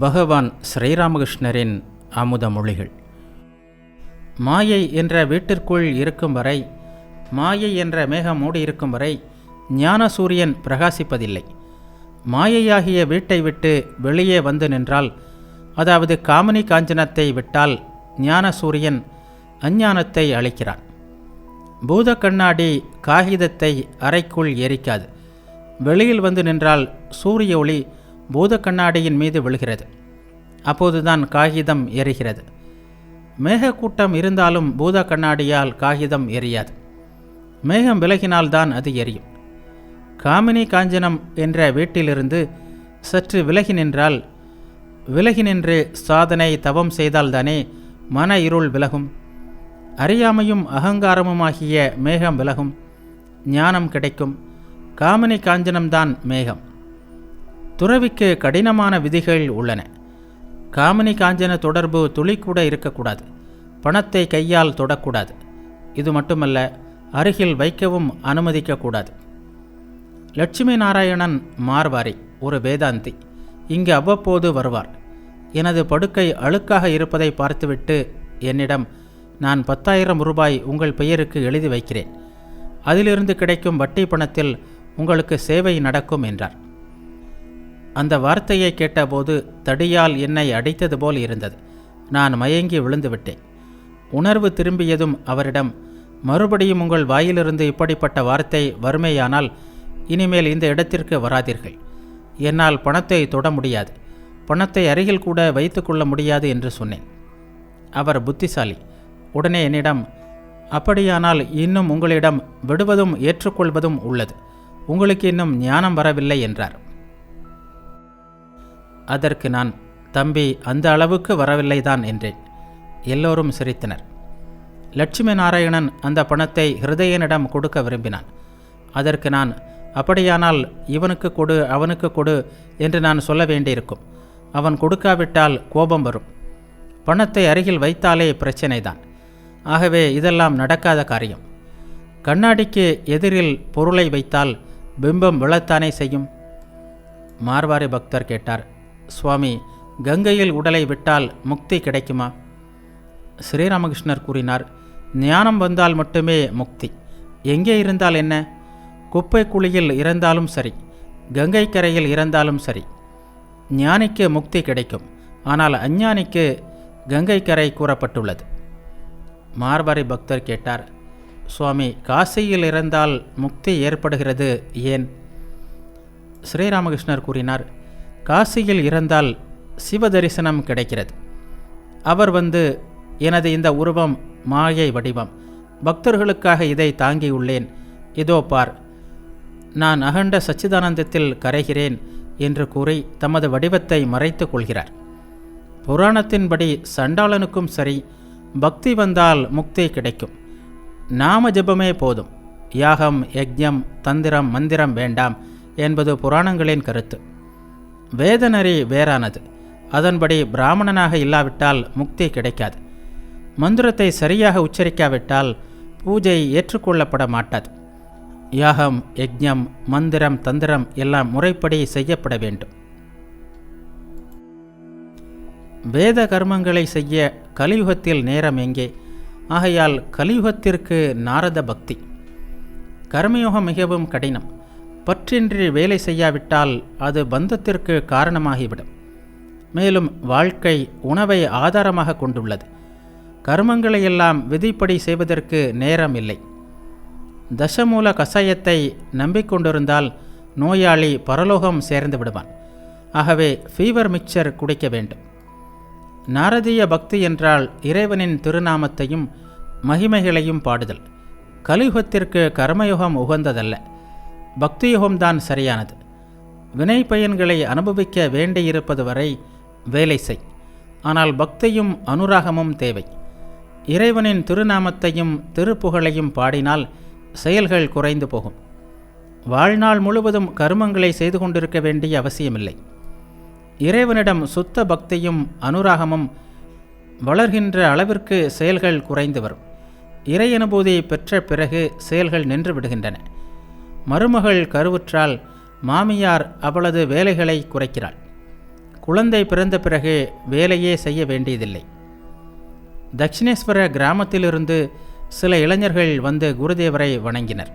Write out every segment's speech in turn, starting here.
பகவான் ஸ்ரீராமகிருஷ்ணரின் அமுத மொழிகள். மாயை என்ற வீட்டிற்குள் இருக்கும் வரை மாயை என்ற மேகம் மூடியிருக்கும் வரை ஞான சூரியன் பிரகாசிப்பதில்லை. மாயையாகிய வீட்டை விட்டு வெளியே வந்து நின்றால் அதாவது காமினி காஞ்சனத்தை விட்டால் ஞான சூரியன் அஞ்ஞானத்தை அளிக்கிறான். பூத கண்ணாடி காகிதத்தை அறைக்குள் எரிக்காது. வெளியில் வந்து நின்றால் சூரிய ஒளி பூத கண்ணாடியின் மீது விழுகிறது. அப்போதுதான் காகிதம் எரிகிறது. மேகக்கூட்டம் இருந்தாலும் பூத கண்ணாடியால் காகிதம் எரியாது. மேகம் விலகினால்தான் அது எரியும். காமினி காஞ்சனம் என்ற வீட்டிலிருந்து சற்று விலகி நின்றால் விலகி நின்று சாதனை தவம் செய்தால்தானே மன இருள் விலகும். அறியாமையும் அகங்காரமுமாகிய மேகம் விலகும். ஞானம் கிடைக்கும். காமினி காஞ்சனம்தான் மேகம். துறவிக்கு கடினமான விதிகள் உள்ளன. காமினி காஞ்சன தொடர்பு துளி கூட இருக்கக்கூடாது. பணத்தை கையால் தொடக்கூடாது. இது மட்டுமல்ல அருகில் வைக்கவும் அனுமதிக்கக்கூடாது. லட்சுமி நாராயணன் மார்வாரி ஒரு வேதாந்தி. இங்கு அவ்வப்போது வருவார். எனது படுக்கை அழுக்காக இருப்பதை பார்த்துவிட்டு என்னிடம் நான் பத்தாயிரம் ரூபாய் உங்கள் பெயருக்கு எழுதி வைக்கிறேன். அதிலிருந்து கிடைக்கும் வட்டி பணத்தில் உங்களுக்கு சேவை நடக்கும் என்றார். அந்த வார்த்தையை கேட்டபோது தடியால் என்னை அடித்தது போல் இருந்தது. நான் மயங்கி விழுந்துவிட்டேன். உணர்வு திரும்பியதும் அவரிடம் மறுபடியும் உங்கள் வாயிலிருந்து இப்படிப்பட்ட வார்த்தை வறுமையானால் இனிமேல் இந்த இடத்திற்கு வராதீர்கள். என்னால் பணத்தை தொட முடியாது. பணத்தை அருகில் கூட வைத்துக்கொள்ள முடியாது என்று சொன்னேன். அவர் புத்திசாலி. உடனே என்னிடம் அப்படியானால் இன்னும் உங்களிடம் விடுவதும் ஏற்றுக்கொள்வதும் உள்ளது. உங்களுக்கு இன்னும் ஞானம் வரவில்லை என்றார். அதற்கு நான் தம்பி அந்த அளவுக்கு வரவில்லைதான் என்றேன். எல்லோரும் சிரித்தனர். லட்சுமி நாராயணன் அந்த பணத்தை ஹிருதயனிடம் கொடுக்க விரும்பினான். அதற்கு நான் அப்படியானால் இவனுக்கு கொடு அவனுக்கு கொடு என்று நான் சொல்ல வேண்டியிருக்கும். அவன் கொடுக்காவிட்டால் கோபம் வரும். பணத்தை அருகில் வைத்தாலே பிரச்சனைதான். ஆகவே இதெல்லாம் நடக்காத காரியம். கண்ணாடிக்கு எதிரில் பொருளை வைத்தால் பிம்பம் விழத்தானே செய்யும்? மார்வாரி பக்தர் கேட்டார். சுவாமி கங்கையில் உடலை விட்டால் முக்தி கிடைக்குமா? ஸ்ரீராமகிருஷ்ணர் கூறினார் ஞானம் வந்தால் மட்டுமே முக்தி. எங்கே இருந்தால் என்ன? குப்பை குழியில் இறந்தாலும் சரி கங்கை கரையில் இறந்தாலும் சரி. ஞானிக்கு முக்தி கிடைக்கும் ஆனால் அஞ்ஞானிக்கு கங்கை கரை கூறப்பட்டுள்ளது. மார்பாரி பக்தர் கேட்டார் சுவாமி காசியில் இறந்தால் முக்தி ஏற்படுகிறது ஏன்? ஸ்ரீராமகிருஷ்ணர் கூறினார் காசியில் இறந்தால் சிவதரிசனம் கிடைக்கிறது. அவர் வந்து எனது இந்த உருவம் மாயை வடிவம். பக்தர்களுக்காக இதை தாங்கியுள்ளேன் இதோ பார் நான் அகண்ட சச்சிதானந்தத்தில் கரைகிறேன் என்று கூறி தமது வடிவத்தை மறைத்து கொள்கிறார். புராணத்தின்படி சண்டாளனுக்கும் சரி பக்தி வந்தால் முக்தி கிடைக்கும். நாம ஜபமே போதும். யாகம் யஜ்யம் தந்திரம் மந்திரம் வேண்டாம் என்பது புராணங்களின் கருத்து. வேதநெறி வேறானது. அதன்படி பிராமணனாக இல்லாவிட்டால் முக்தி கிடைக்காது. மந்திரத்தை சரியாக உச்சரிக்காவிட்டால் பூஜை ஏற்றுக்கொள்ளப்பட மாட்டாது. யாகம் யஜ்ஞம் மந்திரம் தந்திரம் எல்லாம் முறைப்படி செய்யப்பட வேண்டும். வேத கர்மங்களை செய்ய கலியுகத்தில் நேரம் எங்கே? ஆகையால் கலியுகத்திற்கு நாரத பக்தி கர்மயோகம் மிகவும் கடினம். பற்றின்றி வேலை செய்யாவிட்டால் அது பந்தத்திற்கு காரணமாகிவிடும். மேலும் வாழ்க்கை உணவை ஆதாரமாக கொண்டுள்ளது. கர்மங்களையெல்லாம் விதிப்படி செய்வதற்கு நேரம் இல்லை தசமூல கஷாயத்தை நம்பிக்கொண்டிருந்தால் நோயாளி பரலோகம் சேர்ந்து விடுவான். ஆகவே ஃபீவர் மிக்சர் குடிக்க வேண்டும். நாரதீய பக்தி என்றால் இறைவனின் திருநாமத்தையும் மகிமைகளையும் பாடுதல். கலியுகத்திற்கு கர்மயுகம் உகந்ததல்ல. பக்தியுகம்தான் சரியானது. வினை பயன்களை அனுபவிக்க வேண்டியிருப்பது வரை வேலை செய். ஆனால் பக்தியும் அனுராகமும் தேவை. இறைவனின் திருநாமத்தையும் திருப்புகழையும் பாடினால் செயல்கள் குறைந்து போகும். வாழ்நாள் முழுவதும் கருமங்களை செய்து கொண்டிருக்க வேண்டிய அவசியமில்லை. இறைவனிடம் சுத்த பக்தியும் அனுராகமும் வளர்கின்ற அளவிற்கு செயல்கள் குறைந்து வரும். இறை அனுபூதி பெற்ற பிறகு செயல்கள் நின்று விடுகின்றன. மருமகள் கருவுற்றால் மாமியார் அவளது வேலைகளை குறைக்கிறாள். குழந்தை பிறந்த பிறகு வேலையே செய்ய வேண்டியதில்லை. தட்சிணேஸ்வர கிராமத்திலிருந்து சில இளைஞர்கள் வந்து குருதேவரை வணங்கினர்.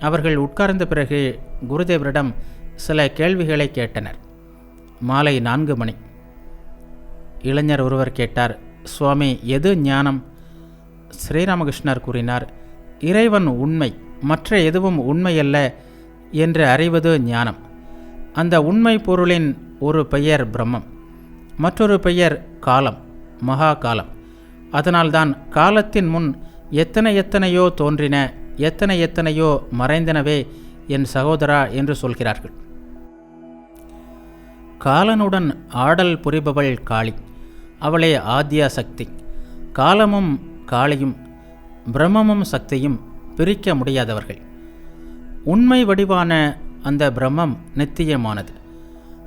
அவர்கள் உட்கார்ந்த பிறகு குருதேவரிடம் சில கேள்விகளை கேட்டனர். மாலை நான்கு மணி. இளைஞர் ஒருவர் கேட்டார் சுவாமி எது ஞானம்? ஸ்ரீராமகிருஷ்ணர் கூறினார் இறைவன் உண்மை. மற்ற எதுவும் உண்மையல்ல என்று அறிவது ஞானம். அந்த உண்மை பொருளின் ஒரு பெயர் பிரம்மம் மற்றொரு பெயர் காலம் மகா காலம் அதனால்தான் காலத்தின் முன் எத்தனை எத்தனையோ தோன்றின எத்தனை எத்தனையோ மறைந்தனவே என் சகோதரா என்று சொல்கிறார்கள். காலனுடன் ஆடல் புரிபவள் காளி அவளே ஆத்யா சக்தி காலமும் காளியும் பிரம்மமும் சக்தியும் பிரிக்க முடியாதவர்கள். உண்மை வடிவான அந்த பிரம்மம் நித்தியமானது.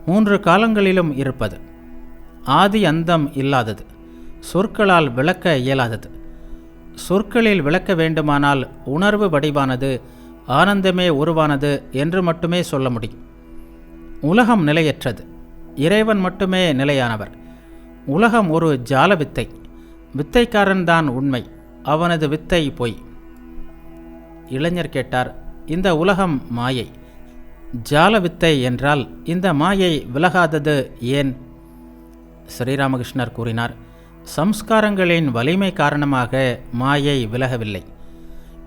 மூன்று காலங்களிலும் இருப்பது. ஆதி அந்தம் இல்லாதது. சொற்களால் விளக்க இயலாதது. சொற்களில் விளக்க வேண்டுமானால் உணர்வு வடிவானது ஆனந்தமே உருவானது என்று மட்டுமே சொல்ல முடியும். உலகம் நிலையற்றது. இறைவன் மட்டுமே நிலையானவர். உலகம் ஒரு ஜால வித்தை வித்தைக்காரன்தான் உண்மை. அவனது வித்தை பொய். இளைஞர் கேட்டார் இந்த உலகம் மாயை. ஜால வித்தை என்றால் இந்த மாயை விலகாதது ஏன்? ஸ்ரீராமகிருஷ்ணர் கூறினார் சம்ஸ்காரங்களின் வலிமை காரணமாக மாயை விலகவில்லை.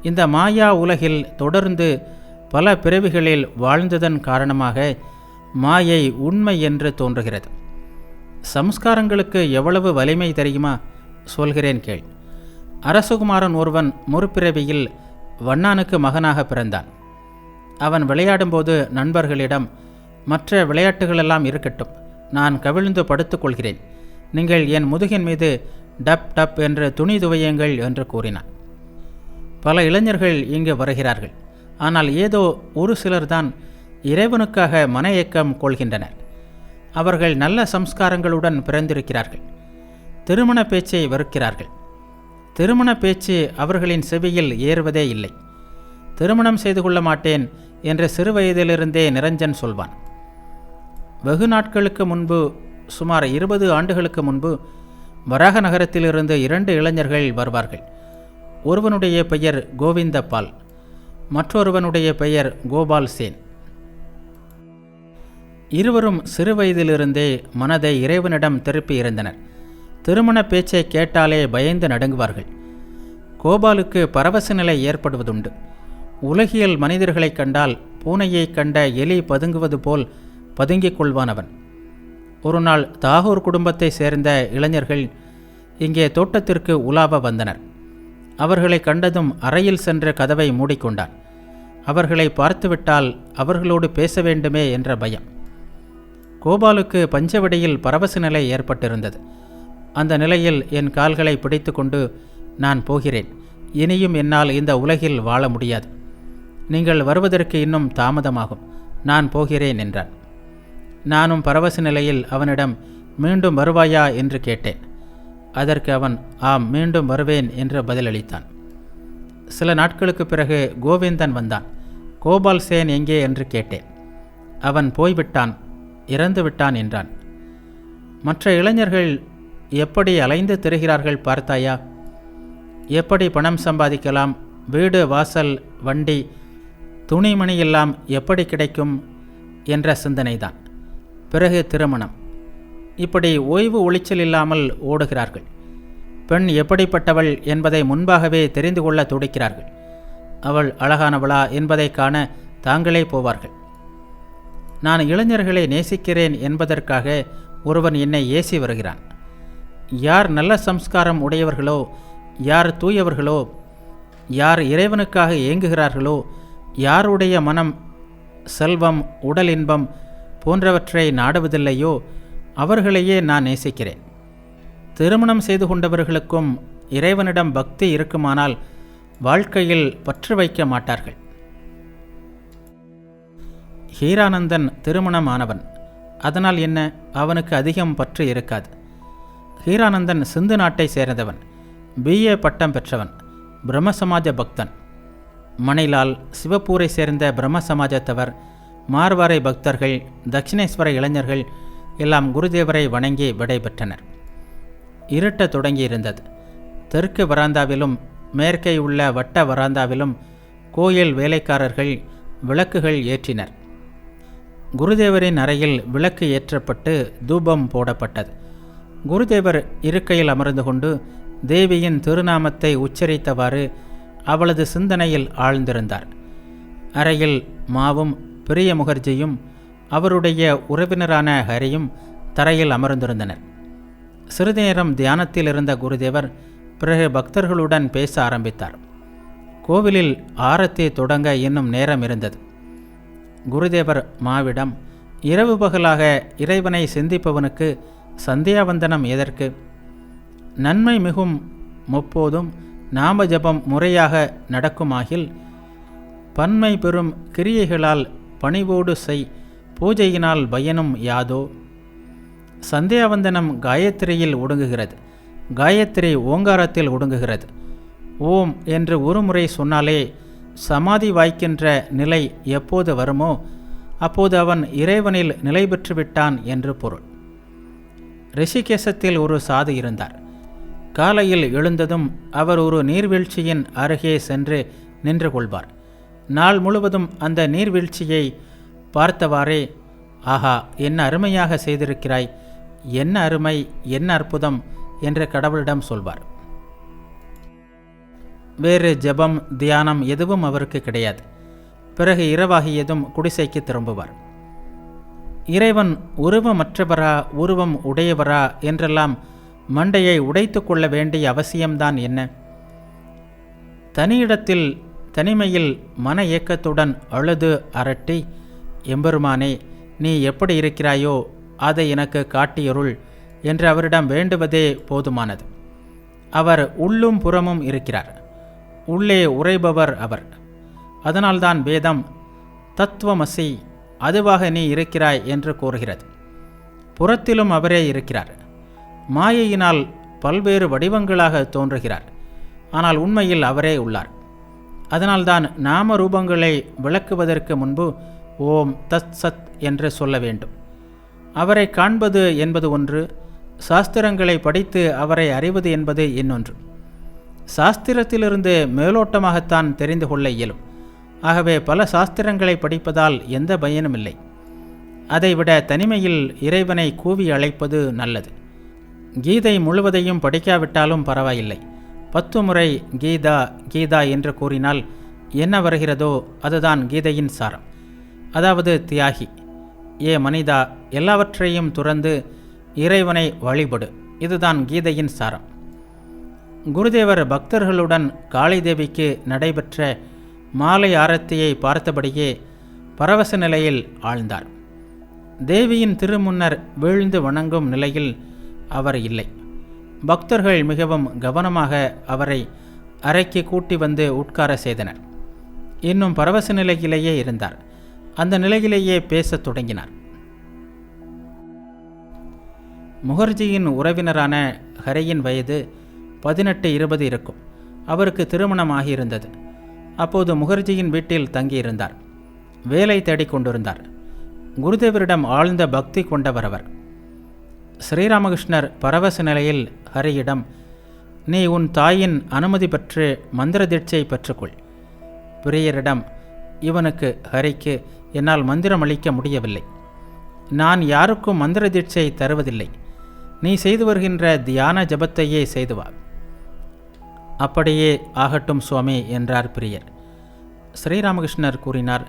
இந்த மாயா உலகில் தொடர்ந்து பல பிறவிகளில் வாழ்ந்ததன் காரணமாக மாயை உண்மை என்று தோன்றுகிறது. சம்ஸ்காரங்களுக்கு எவ்வளவு வலிமை தெரியுமா? சொல்கிறேன் கேள். அரசகுமாரன் ஒருவன் முற்பிறவியில் வண்ணானுக்கு மகனாக பிறந்தான். அவன் விளையாடும்போது நண்பர்களிடம் மற்ற விளையாட்டுகளெல்லாம் இருக்கட்டும் நான் கவிழ்ந்து படுத்துக்கொள்கிறேன் நீங்கள் என் முதுகின் மீது டப் டப் என்று துணி துவையுங்கள் என்று கூறினான். பல இளைஞர்கள் இங்கு வருகிறார்கள். ஆனால் ஏதோ ஒரு சிலர்தான் இறைவனுக்காக மன இயக்கம் கொள்கின்றனர். அவர்கள் நல்ல சம்ஸ்காரங்களுடன் பிறந்திருக்கிறார்கள். திருமண பேச்சை வெறுக்கிறார்கள். திருமண பேச்சு அவர்களின் செவியில் ஏறுவதே இல்லை. திருமணம் செய்து கொள்ள மாட்டேன் என்று சிறுவயதிலிருந்தே நிரஞ்சன் சொல்வான். வெகு நாட்களுக்கு முன்பு சுமார் இருபது ஆண்டுகளுக்கு முன்பு வராக நகரத்திலிருந்து இரண்டு இளைஞர்கள் வருவார்கள். ஒருவனுடைய பெயர் கோவிந்த பால் மற்றொருவனுடைய பெயர் கோபால் சேன். இருவரும் சிறுவயதிலிருந்தே மனதை இறைவனிடம் திருப்பி இருந்தனர். திருமண பேச்சை கேட்டாலே பயந்து நடுங்குவார்கள். கோபாலுக்கு பரவச நிலை ஏற்படுவதுண்டு. உலகியல் மனிதர்களைக் கண்டால் பூனையைக் கண்ட எலி பதுங்குவது போல் பதுங்கிக் கொள்வானவன். ஒரு நாள் தாகூர் குடும்பத்தை சேர்ந்த இளைஞர்கள் இங்கே தோட்டத்திற்கு உலாவ வந்தனர். அவர்களை கண்டதும் அறையில் சென்ற கதவை மூடிக்கொண்டான். அவர்களை பார்த்துவிட்டால் அவர்களோடு பேச வேண்டுமே என்ற பயம். கோபாலுக்கு பஞ்சவடியில் பரவச நிலை ஏற்பட்டிருந்தது. அந்த நிலையில் என் கால்களை பிடித்து கொண்டு நான் போகிறேன். இனியும் என்னால் இந்த உலகில் வாழ முடியாது. நீங்கள் வருவதற்கு இன்னும் தாமதமாகும். நான் போகிறேன் என்றான். நானும் பரவச நிலையில் அவனிடம் மீண்டும் வருவாயா? என்று கேட்டேன். அதற்கு அவன் ஆம் மீண்டும் வருவேன் என்று பதிலளித்தான். சில நாட்களுக்கு பிறகு கோவிந்தன் வந்தான். கோபால் சேன் எங்கே? என்று கேட்டேன். அவன் போய்விட்டான் இறந்து விட்டான் என்றான். மற்ற இளைஞர்கள் எப்படி அலைந்து திரிகிறார்கள் பார்த்தாயா? எப்படி பணம் சம்பாதிக்கலாம்? வீடு வாசல் வண்டி துணிமணி எல்லாம் எப்படி கிடைக்கும்? என்ற சிந்தனைதான். பிறகு திருமணம். இப்படி ஓய்வு ஒளிச்சல் இல்லாமல் ஓடுகிறார்கள். பெண் எப்படிப்பட்டவள் என்பதை முன்பாகவே தெரிந்து கொள்ள துடிக்கிறார்கள். அவள் அழகானவளா என்பதை காண தாங்களே போவார்கள். நான் இளைஞர்களை நேசிக்கிறேன் என்பதற்காக ஒருவன் என்னை ஏசி வருகிறான். யார் நல்ல சம்ஸ்காரம் உடையவர்களோ யார் தூயவர்களோ யார் இறைவனுக்காக ஏங்குகிறார்களோ யாருடைய மனம் செல்வம் உடல் இன்பம் போன்றவற்றை நாடுவதில்லையோ அவர்களையே நான் நேசிக்கிறேன். திருமணம் செய்து கொண்டவர்களுக்கும் இறைவனிடம் பக்தி இருக்குமானால் வாழ்க்கையில் பற்று வைக்க மாட்டார்கள். ஹீரானந்தன் திருமணம் ஆனவன் அதனால் என்ன? அவனுக்கு அதிகம் பற்று இருக்காது. ஹீரானந்தன் சிந்து நாட்டை சேர்ந்தவன். பிஏ பட்டம் பெற்றவன். பிரம்ம சமாஜ பக்தன். மணிலால் சிவப்பூரை சேர்ந்த பிரம்ம சமாஜத்தவர் மார்வாரை பக்தர்கள் தட்சிணேஸ்வர இளைஞர்கள் எல்லாம் குருதேவரை வணங்கி விடைபெற்றனர் இருட்டத் தொடங்கியிருந்தது. தெற்கு வராந்தாவிலும் மேற்கே உள்ள வட்ட வராந்தாவிலும் கோயில் வேலைக்காரர்கள் விளக்குகள் ஏற்றினர். குருதேவரின் அறையில் விளக்கு ஏற்றப்பட்டு தூபம் போடப்பட்டது. குருதேவர் இருக்கையில் அமர்ந்து கொண்டு தேவியின் திருநாமத்தை உச்சரித்தவாறு அவளது சிந்தனையில் ஆழ்ந்திருந்தார். அறையில் மாவும் பிரிய முகர்ஜியும் அவருடைய உறவினரான ஹரியும் தரையில் அமர்ந்திருந்தனர். சிறிது நேரம் தியானத்தில் இருந்த குருதேவர் பிறகு பக்தர்களுடன் பேச ஆரம்பித்தார். கோவிலில் ஆரத்தி தொடங்க இன்னும் நேரம் இருந்தது. குருதேவர் மாவிடம் இரவு பகலாக இறைவனை சிந்திப்பவனுக்கு சந்தியாவந்தனம் எதற்கு? நன்மை மிகும் முப்போதும் நாம ஜபம் முறையாக நடக்குமாகில் பன்மை பெறும் கிரியைகளால் பணிவோடு செய் பூஜையினால் பயனும் யாதோ? சந்தியாவந்தனம் காயத்ரியில் ஒடுங்குகிறது. காயத்ரி ஓங்காரத்தில் ஒடுங்குகிறது. ஓம் என்று ஒரு முறை சொன்னாலே சமாதி வாய்க்கின்ற நிலை எப்போது வருமோ அப்போது அவன் இறைவனில் நிலை பெற்றுவிட்டான் என்று பொருள். ரிஷிகேசத்தில் ஒரு சாது இருந்தார். காலையில் எழுந்ததும் அவர் ஒரு நீர்வீழ்ச்சியின் அருகே சென்று நின்று கொள்வார். நாள் முழுவதும் அந்த நீர்வீழ்ச்சியை பார்த்தவாறே ஆஹா என்ன அருமையாக செய்திருக்கிறாய் என்ன அருமை என்ன அற்புதம் என்று கடவுளிடம் சொல்வார். வேறு ஜெபம் தியானம் எதுவும் அவருக்கு கிடையாது. பிறகு இரவாகியதும் குடிசைக்கு திரும்புவார். இறைவன் உருவமற்றவரா உருவம் உடையவரா என்றெல்லாம் மண்டையை உடைத்து கொள்ள வேண்டிய அவசியம்தான் என்ன? தனியிடத்தில் தனிமையில் மன ஏக்கத்துடன் அழுது அரட்டி எம்பெருமானே நீ எப்படி இருக்கிறாயோ அதை எனக்கு காட்டியருள் என்று அவரிடம் வேண்டுவதே போதுமானது. அவர் உள்ளும் புறமும் இருக்கிறார். உள்ளே உறைபவர் அவர். அதனால்தான் வேதம் தத்துவமசி அதுவாக நீ இருக்கிறாய் என்று கூறுகிறது. புறத்திலும் அவரே இருக்கிறார். மாயையினால் பல்வேறு வடிவங்களாக தோன்றுகிறார். ஆனால் உண்மையில் அவரே உள்ளார். அதனால்தான் நாம ரூபங்களை விளக்குவதற்கு முன்பு ஓம் தத் சத் என்று சொல்ல வேண்டும். அவரை காண்பது என்பது ஒன்று சாஸ்திரங்களை படித்து அவரை அறிவது என்பது இன்னொன்று. சாஸ்திரத்திலிருந்து மேலோட்டமாகத்தான் தெரிந்து கொள்ள இயலும். ஆகவே பல சாஸ்திரங்களை படிப்பதால் எந்த பயனுமில்லை. அதைவிட தனிமையில் இறைவனை கூவி அழைப்பது நல்லது. கீதை முழுவதையும் படிக்காவிட்டாலும் பரவாயில்லை. பத்து முறை கீதா கீதா என்று கூறினால் என்ன வருகிறதோ அதுதான் கீதையின் சாரம். அதாவது தியாகி. ஏ மனிதா எல்லாவற்றையும் துறந்து இறைவனை வழிபடு. இதுதான் கீதையின் சாரம். குருதேவர் பக்தர்களுடன் காளிதேவிக்கு நடைபெற்ற மாலை ஆரத்தியை பார்த்தபடியே பரவச நிலையில் ஆழ்ந்தார். தேவியின் திருமுன்னர் வீழ்ந்து வணங்கும் நிலையில் அவர் இல்லை. பக்தர்கள் மிகவும் கவனமாக அவரை அறைக்கு கூட்டி வந்து உட்கார செய்தனர். இன்னும் பரவச நிலையிலேயே இருந்தார். அந்த நிலையிலேயே பேசத் தொடங்கினார். முகர்ஜியின் உறவினரான ஹரையின் வயது பதினெட்டு இருபது இருக்கும். அவருக்கு திருமணம் இருந்தது அப்போது முகர்ஜியின் வீட்டில் தங்கியிருந்தார். வேலை தேடிக் கொண்டிருந்தார். குருதேவரிடம் ஆழ்ந்த பக்தி கொண்டவர் அவர் ஸ்ரீராமகிருஷ்ணர் பரவச நிலையில் ஹரியிடம் நீ உன் தாயின் அனுமதி பெற்று மந்திர தீட்சை பெற்றுக்கொள். பிரியரிடம் இவனுக்கு ஹரிக்கு என்னால் மந்திரம் அளிக்க முடியவில்லை. நான் யாருக்கும் மந்திர தீட்சை தருவதில்லை. நீ செய்து வருகின்ற தியான ஜபத்தையே செய்துவா அப்படியே ஆகட்டும் சுவாமி என்றார் பிரியர். ஸ்ரீராமகிருஷ்ணர் கூறினார்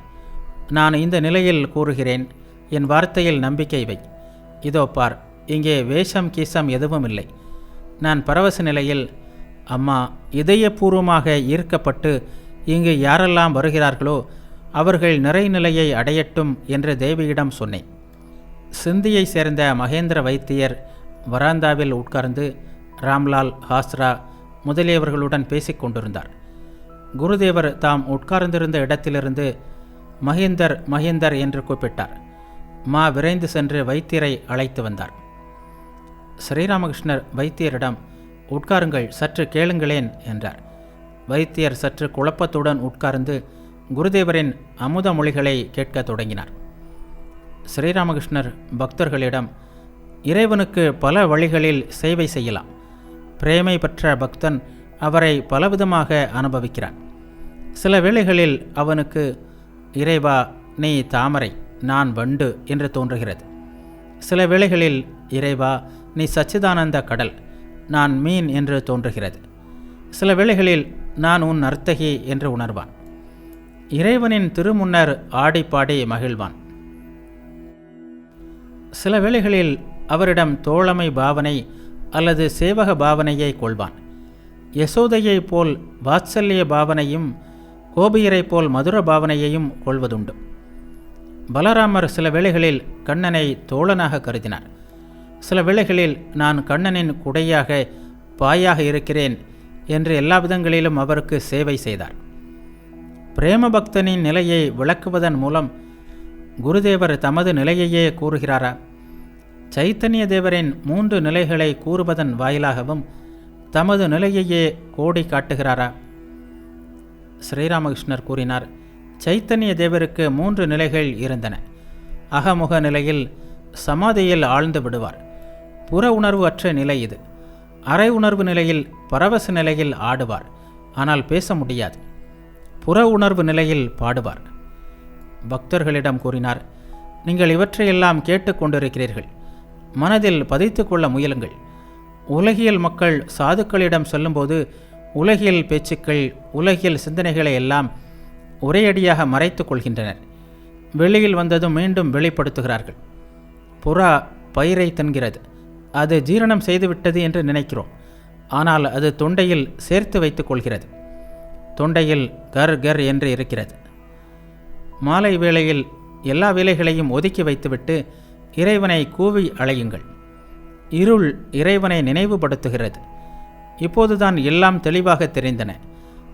நான் இந்த நிலையில் கூறுகிறேன். என் வார்த்தையில் நம்பிக்கை வை. இதோ பார் இங்கே வேஷம் கீசம் எதுவும் இல்லை. நான் பரவச நிலையில் அம்மா இதயபூர்வமாக ஈர்க்கப்பட்டு இங்கு யாரெல்லாம் வருகிறார்களோ அவர்கள் நிறைநிலையை அடையட்டும் என்று தேவியிடம் சொன்னேன். சிந்தியை சேர்ந்த மகேந்திர வைத்தியர் வராந்தாவில் உட்கார்ந்து ராம்லால் ஹாஸ்ரா முதலியவர்களுடன் பேசிக் கொண்டிருந்தார். குருதேவர் தாம் உட்கார்ந்திருந்த இடத்திலிருந்து மகேந்தர் மகேந்தர் என்று கூப்பிட்டார். மா விரைந்து சென்று வைத்தியரை அழைத்து வந்தார். ஸ்ரீராமகிருஷ்ணர் வைத்தியரிடம் உட்காருங்கள் சற்று கேளுங்களேன் என்றார். வைத்தியர் சற்று குழப்பத்துடன் உட்கார்ந்து குருதேவரின் அமுத மொழிகளை கேட்கத் தொடங்கினார். ஸ்ரீராமகிருஷ்ணர் பக்தர்களிடம் இறைவனுக்கு பல வழிகளில் சேவை செய்யலாம். பிரேமை பெற்ற பக்தன் அவரை பலவிதமாக அனுபவிக்கிறான். சில வேளைகளில் அவனுக்கு இறைவா நீ தாமரை நான் வண்டு என்று தோன்றுகிறது. சில வேளைகளில் இறைவா நீ சச்சிதானந்த கடல் நான் மீன் என்று தோன்றுகிறது. சில வேளைகளில் நான் உன் நர்த்தகி என்று உணர்வான். இறைவனின் திருமுன்னர் ஆடி பாடி மகிழ்வான். சில வேளைகளில் அவரிடம் தோழமை பாவனை அல்லது சேவக பாவனையை கொள்வான். யசோதையைப் போல் வாத்சல்ய பாவனையும் கோபியரைப் போல் மதுர பாவனையையும் கொள்வதுண்டு. பலராமர் சில வேளைகளில் கண்ணனை தோழனாக கருதினார். சில வேளைகளில் நான் கண்ணனின் குடையாக பாயாக இருக்கிறேன் என்று எல்லா விதங்களிலும் அவருக்கு சேவை செய்தார். பிரேம பக்தனின் நிலையை விளக்குவதன் மூலம் குருதேவர் தமது நிலையையே கூறுகிறாரா? சைத்தன்ய தேவரின் மூன்று நிலைகளை கூறுவதன் வாயிலாகவும் தமது நிலையையே கோடி காட்டுகிறாரா? ஸ்ரீராமகிருஷ்ணர் கூறினார் சைத்தன்ய தேவருக்கு மூன்று நிலைகள் இருந்தன. அகமுக நிலையில் சமாதியில் ஆழ்ந்து விடுவார். புற உணர்வு அற்ற நிலை இது. அரை உணர்வு நிலையில் பரவச நிலையில் ஆடுவார். ஆனால் பேச முடியாது. புற உணர்வு நிலையில் பாடுவார். பக்தர்களிடம் கூறினார் நீங்கள் இவற்றையெல்லாம் கேட்டுக்கொண்டிருக்கிறீர்கள் மனதில் பதித்து கொள்ள முயலுங்கள். உலகியல் மக்கள் சாதுக்களிடம் சொல்லும்போது உலகியல் பேச்சுக்கள் உலகியல் சிந்தனைகளை எல்லாம் ஒரேயடியாக மறைத்து கொள்கின்றனர். வெளியில் வந்ததும் மீண்டும் வெளிப்படுத்துகிறார்கள். புறா பயிரை தின்கிறது. அது ஜீரணம் செய்துவிட்டது என்று நினைக்கிறோம். ஆனால் அது தொண்டையில் சேர்த்து வைத்துக் கொள்கிறது. தொண்டையில் கர் கர் என்று இருக்கிறது. மாலை வேளையில் எல்லா வேலைகளையும் ஒதுக்கி வைத்துவிட்டு இறைவனை கூவி அழையுங்கள். இருள் இறைவனை நினைவுபடுத்துகிறது. இப்போதுதான் எல்லாம் தெளிவாக தெரிந்தன.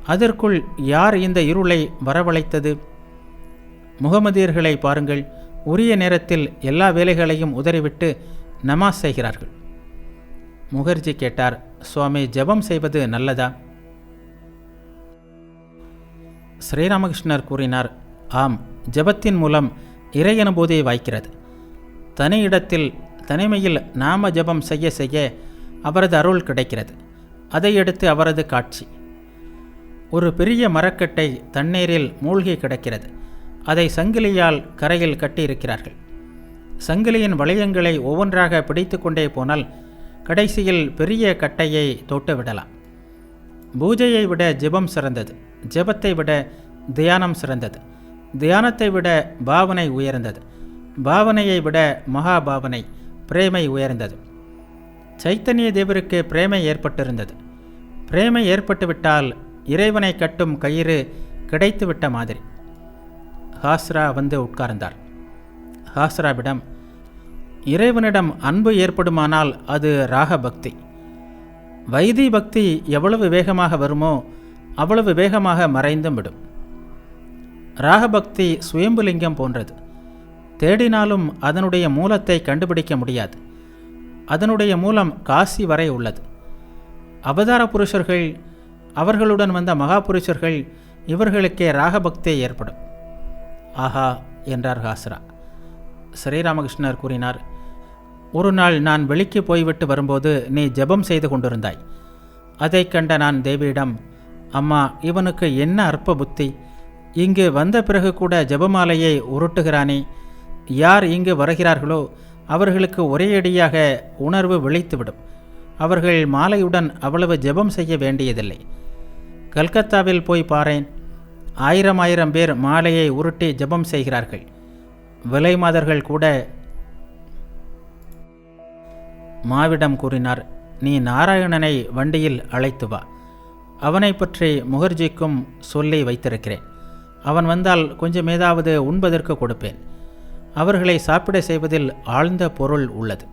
அதற்குள் யார் இந்த இருளை வரவழைத்தது? முகமதியர்களை பாருங்கள். உரிய நேரத்தில் எல்லா வேலைகளையும் உதறிவிட்டு நமாஸ் செய்கிறார்கள். முகர்ஜி கேட்டார் சுவாமி ஜெபம் செய்வது நல்லதா? ஸ்ரீராமகிருஷ்ணர் கூறினார் ஆம் ஜெபத்தின் மூலம் இறை அனுபூதியை வாய்க்கிறது. தனி இடத்தில் தனிமையில் நாம ஜெபம் செய்ய செய்ய அவரது அருள் கிடைக்கிறது. அதையடுத்து அவரது காட்சி. ஒரு பெரிய மரக்கட்டை தண்ணீரில் மூழ்கி கிடக்கிறது. அதை சங்கிலியால் கரையில் கட்டியிருக்கிறார்கள். சங்கிலியின் வளையங்களை ஒவ்வொன்றாக பிடித்து கொண்டே போனால் கடைசியில் பெரிய கட்டையை தொட்டு விடலாம். பூஜையை விட ஜெபம் சிறந்தது. ஜெபத்தை விட தியானம் சிறந்தது. தியானத்தை விட பாவனை உயர்ந்தது. பாவனையை விட மகா பாவனை பிரேமை உயர்ந்தது. சைத்தன்ய தேவருக்கு பிரேமை ஏற்பட்டிருந்தது. பிரேமை ஏற்பட்டுவிட்டால் இறைவனை கட்டும் கயிறு கிடைத்துவிட்ட மாதிரி. ஹாஸ்ரா வந்து உட்கார்ந்தார். ஹாஸ்ராவிடம் இறைவனிடம் அன்பு ஏற்படுமானால் அது ராக பக்தி வைதி பக்தி எவ்வளவு வேகமாக வருமோ அவ்வளவு வேகமாக மறைந்தும் விடும். ராகபக்தி சுயம்புலிங்கம் போன்றது. தேடினாலும் அதனுடைய மூலத்தை கண்டுபிடிக்க முடியாது. அதனுடைய மூலம் காசி வரை உள்ளது. அவதார புருஷர்கள் அவர்களுடன் வந்த மகா புருஷர்கள் இவர்களுக்கே ராகபக்தி ஏற்படும். ஆஹா என்றார் ஹாஸ்ரா. ஸ்ரீராமகிருஷ்ணர் கூறினார் ஒரு நாள் நான் வெளிக்கு போய்விட்டு வரும்போது நீ ஜெபம் செய்து கொண்டிருந்தாய். அதைக் கண்ட நான் தேவியிடம் அம்மா இவனுக்கு என்ன அற்ப புத்தி இங்கு வந்த பிறகு கூட ஜெபமாலையை உருட்டுகிறானே யார் இங்கு வருகிறார்களோ அவர்களுக்கு ஒரேயடியாக உணர்வு விழித்துவிடும் அவர்கள் மாலையுடன் அவ்வளவு ஜெபம் செய்ய வேண்டியதில்லை. கல்கத்தாவில் போய் பாரேன். ஆயிரம் ஆயிரம் பேர் மாலையை உருட்டி ஜெபம் செய்கிறார்கள். விலை மாதர்கள் கூட மாவிடம் கூறினார் நீ நாராயணனை வண்டியில் அழைத்து வா. அவனை பற்றி முகர்ஜிக்கும் சொல்லி வைத்திருக்கிறேன். அவன் வந்தால் கொஞ்சம் ஏதாவது உண்பதற்கு கொடுப்பேன். அவர்களை சாப்பிட செய்வதில் ஆழ்ந்த பொருள் உள்ளது.